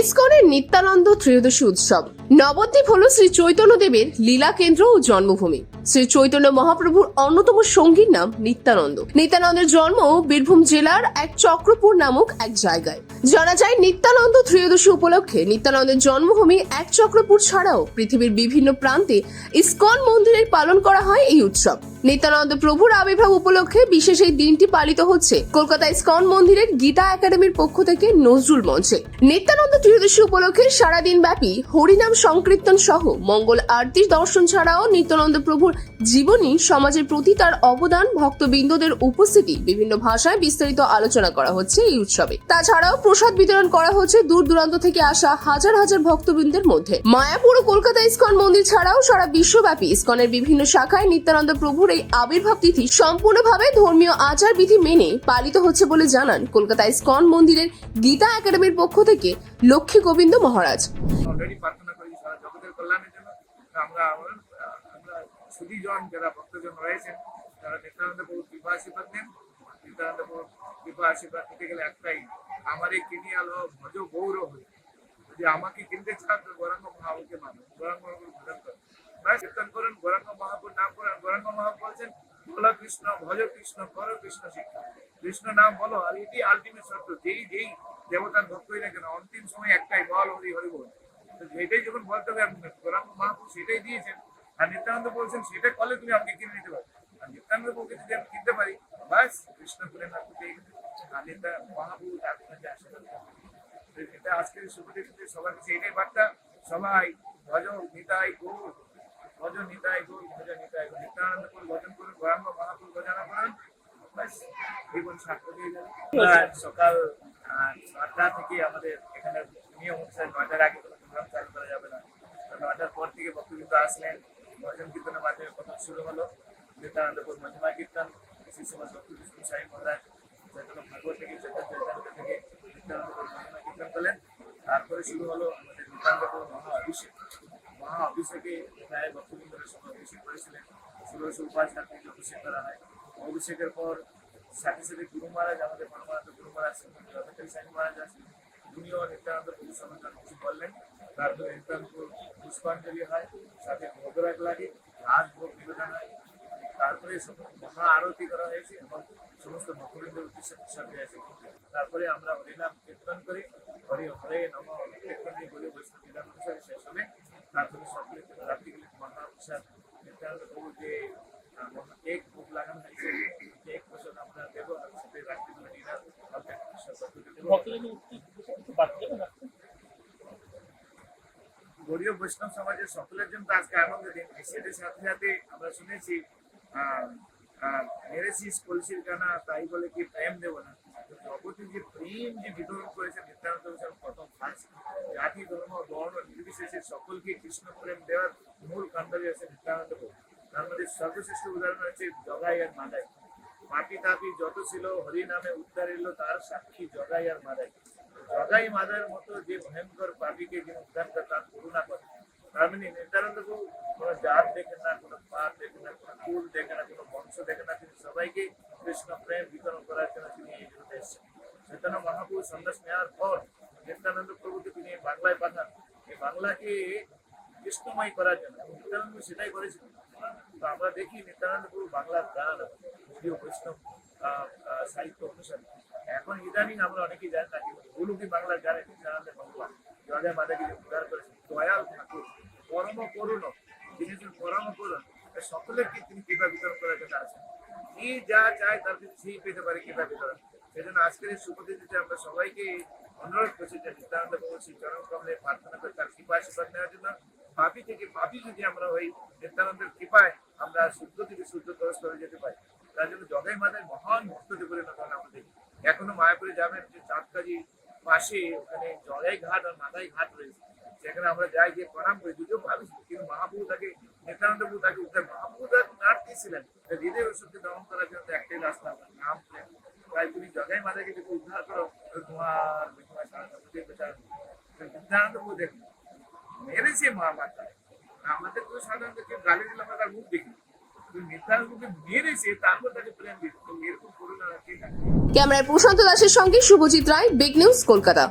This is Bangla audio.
ইসকনের নিত্যানন্দ ত্রয়োদশী উৎসব। নবদ্বীপ হল শ্রী চৈতন্য দেবের লীলা কেন্দ্র ও জন্মভূমি। শ্রী চৈতন্য মহাপ্রভুর অন্যতম সঙ্গীর নাম নিত্যানন্দ। নিত্যানন্দের জন্ম বীরভূম জেলার এক চক্রপুর নামক এক জায়গায়। জানা যায়, নিত্যানন্দ ত্রয়োদশী উপলক্ষে নিত্যানন্দের জন্মভূমি এক চক্রপুর ছাড়াও পৃথিবীর বিভিন্ন প্রান্তে ইস্কন মন্দিরের পালন করা হয় এই উৎসব। নিত্যানন্দ প্রভুর আবির্ভাব উপলক্ষে বিশেষ এই দিনটি পালিত হচ্ছে। কলকাতা ইসকন মন্দিরের গীতা একাডেমির পক্ষ থেকে নজরুল মঞ্চে। নিত্যানন্দ ত্রয়োদশী উপলক্ষে সারাদিন ব্যাপী হরিনাম সংকীর্তন সহ মঙ্গল আরতির দর্শন ছাড়াও নিত্যানন্দ প্রভুর জীবনী সমাজের প্রতি তার অবদান ভক্তবৃন্দদের উপস্থিতি বিভিন্ন ভাষায় বিস্তারিত আলোচনা করা হচ্ছে এই উৎসবে। তাছাড়াও প্রসাদ বিতরণ করা হচ্ছে দূর দূরান্ত থেকে আসা হাজার হাজার ভক্তবৃন্দের মধ্যে। মায়াপুর ও কলকাতা ইস্কন মন্দির ছাড়াও সারা বিশ্বব্যাপী ইসকনের বিভিন্ন শাখায় নিত্যানন্দ প্রভুর এই আবির্ভাব তিথি সম্পূর্ণভাবে ধর্মীয় আচার বিধি মেনে পালিত হচ্ছে বলে জানান কলকাতা ইস্কন মন্দিরের গীতা একাডেমির পক্ষ থেকে লক্ষ্মী গোবিন্দ মহারাজ অলরেডি প্রার্থনা করি সারা জগতের কল্যাণের জন্য তো আমরা আমার, আহ, আমরা সুদীজন যারা ভক্তজন রয়েছেন যারা নিত্যানন্দ প্রভু কৃপা আশীর্বাদ নেন। নিত্যানন্দ প্রভু কৃপা আশীর্বাদ নিতে গেলে একটাই, আমার এই কিনি আলো ভজ গৌরব যদি আমাকে কিনতে চান তো গৌরাঙ্গ মহাবুকে মানুষ গৌরাঙ্গ মহাবুর ভজন করুন। ব্যাস কীর্তন করুন, গৌরাঙ্গ মহাবুর নাম করেন। গৌরাঙ্গ মহাবু বলছেন, বলো কৃষ্ণ, ভজ কৃষ্ণ, করো কৃষ্ণ শিক্ষা। কৃষ্ণ নাম বলো, আর এটি আলটিমেট সত্য যেই যেই দেবতার ভক্তই না কেন, অন্তিম সময় একটাই, বল হরি হরি বল। তো যেটাই যখন বলতে হবে গৌরাঙ্গ মহাপুর সেটাই দিয়েছেন। আর নিত্যানন্দ বলছেন সেটা করলে তুমি আমাকে কিনে নিতে পারো আর নিত্যানন্দ বলকে যদি আমি কিনতে পারি বাস কৃষ্ণ করে না আর নিত্যা মহাপুর তার কাছে আশীর্বাদ এটা আজকের শুভদিনে সবার কাছে এটাই বার্তা সবাই ভজ নিতাই গৌর ভজ নিতাই গৌর ভজ নিতাই গৌর। নিত্যানন্দ করে ভজন করুন গৌরাঙ্গ মহাপুর ভজনা করেন। বাস জীবন সার্থক হয়ে যাবে সকাল আহ, নটা থেকে আমাদের এখানে নিয়ম অনুসারে নটার আগে কোনো প্রোগ্রাম চালু করা যাবে না। তো নটার পর থেকে ভক্তবৃন্দ আসলেন। ভজন কীর্তনের মাধ্যমে প্রথম শুরু হলো। নিত্যানন্দপুর মহিমা কীর্তন সময় ভক্তি বিষ্ণু সাই মহারাজ, চৈতন্য ভাগবত থেকে, চৈতন্য চৈতন্য থেকে নিত্যানন্দপুর মহিমা কীর্তন করলেন। তারপরে শুরু হলো আমাদের নিত্যানন্দপুর মহা অভিষেক। মহা অভিষেকে প্রায় ভক্তবৃন্দের সময় অভিষেক করেছিলেন। ষোলোশো উপাস থেকে অভিষেক করা হয়। অভিষেকের পর সাথে সাথে গুরু মহারাজ, আমাদের পরমানন্দ গুরু মহারাজ রতন সাই মহারাজ আছেন উনিও নিত্যানন্দ প্রভু সম্বন্ধে কিছু বললেন তারপরে নিত্যানন্দপুর পুষ্পাঞ্জলি হয় সাথে ভোগরাগ লাগে ঘাস ভোগ নিবেদন হয়। তারপরে সম- মহা আরতি করা হয়েছে এবং সমস্ত ভক্তবৃন্দের উদ্দেশ্যে প্রসাদ দেওয়া হয়েছে। তারপরে আমরা হরিনাম কীর্তন করি হরি হরে নম কীর্তন দিয়ে বলি বৈষ্ণব বিধান অনুসারে শেষ হবে তারপরে সকলে রাত্রিগুলি মহাপ্রসাদ নিত্যানন্দ প্রভু যে আহ, মহা কেক ভোগ লাগানো হয়েছে কেক প্রসাদ আমরা দেবো আর সাথে রাত্রিগুলো ডিনার অর্ধেক প্রসাদ ভক্তদের দেবো গৌরীয় বৈষ্ণব সমাজের সকলের জন্য আজকে আনন্দের দিন। সেটার সাথে সাথে আমরা শুনেছি মেরেছিস কলসির গানা তাই বলে কি প্রেম দেব না। জগতে যে প্রেম যে বিতরণ করেছে নিত্যানন্দ বিশাল প্রথম ফার্স্ট জাতি, ধর্ম, বর্ণ, নির্বিশেষে সকলকে কৃষ্ণ প্রেম দেওয়ার মূল কাণ্ডবী আছে নিত্যানন্দ তার মধ্যে সর্বশ্রেষ্ঠ উদাহরণ হচ্ছে জগাই আর মাদাই। পাপি তাপি যত ছিল, হরি নামে উদ্ধার এলো, তার সাক্ষী জগাই আর মাদাই। জগাই মাদার মতো যে ভয়ঙ্কর পাপিকে যিনি উদ্ধার করে তার করুণা করে তার মানে নিত্যানন্দ প্রভু কোনো জাত দেখেন না কোনো পাপ দেখেন না কোনো কুল দেখেন না কোনো বংশ দেখেন না তিনি সবাইকে কৃষ্ণ প্রেম বিতরণ করার জন্য তিনি এই জগতে এসেছেন চৈতন্য মহাপুরুষ সন্ন্যাস নেওয়ার পর নিত্যানন্দ প্রভুকে তিনি বাংলায় পাঠান এই বাংলাকে কৃষ্ণময় করার জন্য এবং নিত্যানন্দ সেটাই করেছিলেন তো আমরা দেখি নিত্যানন্দ প্রভু বাংলার গান যদিও বৈষ্ণব আহ, আহ, সাহিত্য অনুসারে এখন ইদানিং আমরা অনেকেই জানি না কিন্তু বাংলার গানে নিত্যানন্দের ভগবান জগা মাতাকে যে উদ্ধার করেছেন। দয়াল ঠাকুর পরম করুণ যিনি হচ্ছেন পরম করুণ তাই সকলেরকে তিনি কৃপা বিতরণ করার জন্য আছেন। কি যা চায় তার সেই পেতে পারে কৃপা বিতরণ। সেই জন্য আজকের এই শুভদিনীতে আমরা সবাইকে অনুরোধ করছি যে নিত্যানন্দ চরম কমলে প্রার্থনা করে তার কৃপা আশীর্বাদ নেওয়ার জন্য। পাপি থেকে পাপি যদি আমরা হই নিত্যানন্দের কৃপায় আমরা শুদ্ধ থেকে শুদ্ধতর স্তরে যেতে পারি, তার জন্য জগাই মাতায় মহান ভক্ততে পরিণত হন আমাদের এখনও মায়াপুরে যাবেন যে চাঁদকাজি পাশে ওখানে জগাই ঘাট আর মাথায় ঘাট রয়েছে। সেখানে আমরা যাই গিয়ে প্রণাম করি। যদিও ভাবি কিন্তু মহাপ্রভু তাকে নিত্যানন্দ প্রভু তাকে উদ্ধার মহাপ্রভু তার নাট দিয়েছিলেন হৃদয় ওষুধকে দমন করার জন্য একটাই রাস্তা নাম তাই তুমি জগাই মাতাকে যদি উদ্ধার করো তোমার নিত্যানন্দ প্রভু দেখুন মেরেছে মা মাতা আমাদের তো সাধারণত কেউ গালি দিলে আমরা তার মুখ দেখি কিন্তু নিত্যানন্দকে মেরেছে, তারপর তাকে প্রেম দিচ্ছে তো এরকম করুন আর কে থাকে ক্যামেরায় প্রশান্ত দাসের সঙ্গে শুভজিৎ রায় বিগ নিউজ কলকাতা।